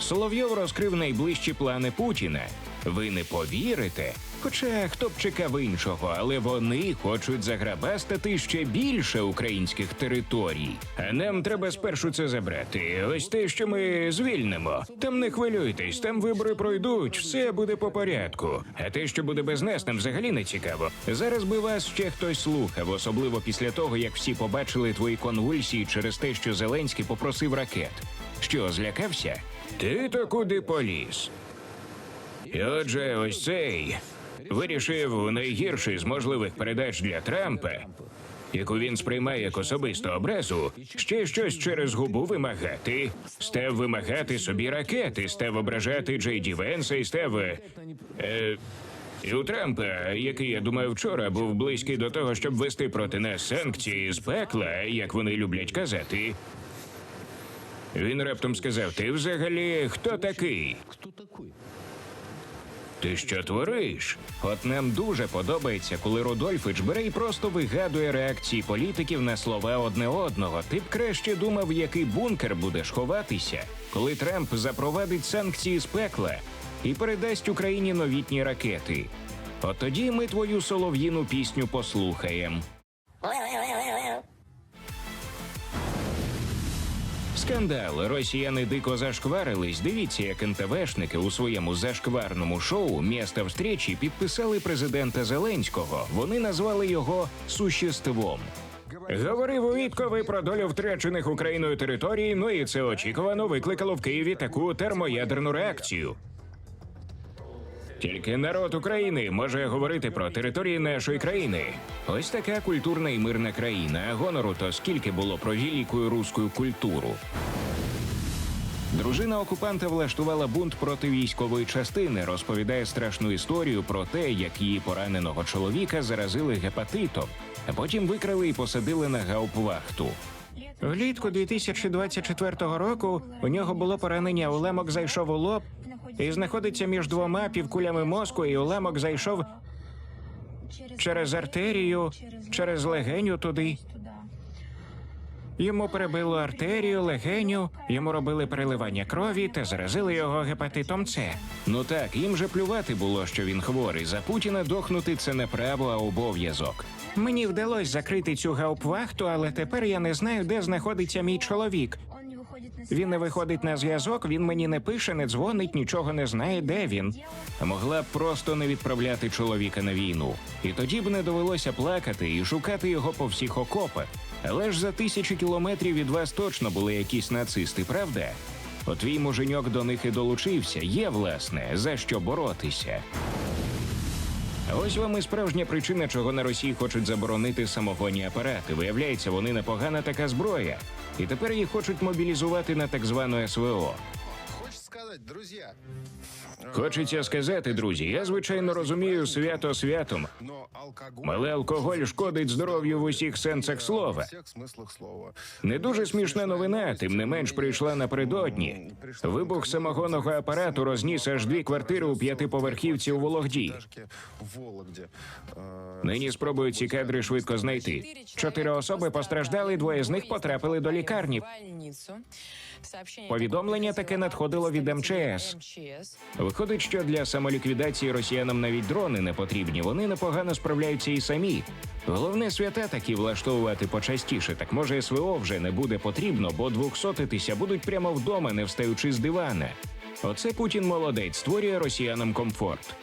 Соловйов розкрив найближчі плани Путіна. Ви не повірите? Хоча хто б чекав іншого, але вони хочуть заграбастати ще більше українських територій. А нам треба спершу це забрати. Ось те, що ми звільнимо. Там не хвилюйтесь, там вибори пройдуть, все буде по порядку. А те, що буде без нас, нам взагалі не цікаво. Зараз би вас ще хтось слухав, особливо після того, як всі побачили твої конвульсії через те, що Зеленський попросив ракет. Що, злякався? Ти то куди поліз? І отже, ось цей вирішив найгірший з можливих передач для Трампа, яку він сприймає як особисту образу, ще щось через губу вимагати. Став вимагати собі ракети, став ображати Джей Ді Венса і став. Е, і у Трампа, який я думаю вчора був близький до того, щоб вести проти нас санкції з пекла, як вони люблять казати. Він раптом сказав: Ти взагалі хто такий? Кто такой? Ти що твориш? От нам дуже подобається, коли Рудольфич бере і просто вигадує реакції політиків на слова одне одного. Ти б краще думав, в який бункер будеш ховатися, коли Трамп запровадить санкції з пекла і передасть Україні новітні ракети. От тоді ми твою солов'їну пісню послухаємо. Скандал. Росіяни дико зашкварились. Дивіться, як НТВшники у своєму зашкварному шоу «Місто встречі підписали президента Зеленського. Вони назвали його существом. Говорив у Віткові про долю втрачених Україною територій. Ну і це очікувано викликало в Києві таку термоядерну реакцію. Тільки народ України може говорити про території нашої країни. Ось така культурна і мирна країна. Гонору то скільки було про велику руську культуру. Дружина окупанта влаштувала бунт проти військової частини, розповідає страшну історію про те, як її пораненого чоловіка заразили гепатитом, а потім викрали і посадили на гауптвахту. Влітку 2024 року у нього було поранення. Уламок зайшов у лоб і знаходиться між двома півкулями мозку, і уламок зайшов через артерію, через легеню туди. Йому перебило артерію, легеню, йому робили переливання крові та заразили його гепатитом С. Ну так, їм же плювати було, що він хворий. За Путіна дохнути це не право, а обов'язок. Мені вдалося закрити цю гаупвахту, але тепер я не знаю, де знаходиться мій чоловік. Он не выходит на Він не виходить на зв'язок, він мені не пише, не дзвонить, нічого не знає, де він. Могла б просто не відправляти чоловіка на війну. І тоді б не довелося плакати і шукати його по всіх окопах. Але ж за тисячі кілометрів від вас точно були якісь нацисти, правда? От твій муженьок до них і долучився. Є, власне, за що боротися. Ось вам і справжня причина, чого на Росії хочуть заборонити самогонні апарати. Виявляється, вони непогана така зброя, і тепер їх хочуть мобілізувати на так звану СВО. Сказать. Хочеться сказати, друзі, я звичайно розумію свято святом, але алкоголь шкодить здоров'ю в усіх сенсах слова. Не дуже смішна новина, тим не менш прийшла напередодні. Вибух самогонного апарату розніс аж дві квартири у п'ятиповерхівці у Вологді. Э, Нині спробують ці кадри швидко знайти. Чотири особи постраждали, двоє з них потрапили до лікарні. Повідомлення таке надходило від МЧС. Виходить, що для самоліквідації росіянам навіть дрони не потрібні. Вони непогано справляються і самі. Головне свята такі влаштовувати почастіше. Так може СВО вже не буде потрібно, бо двохсотитися будуть прямо вдома, не встаючи з дивана. Оце Путін молодець створює росіянам комфорт.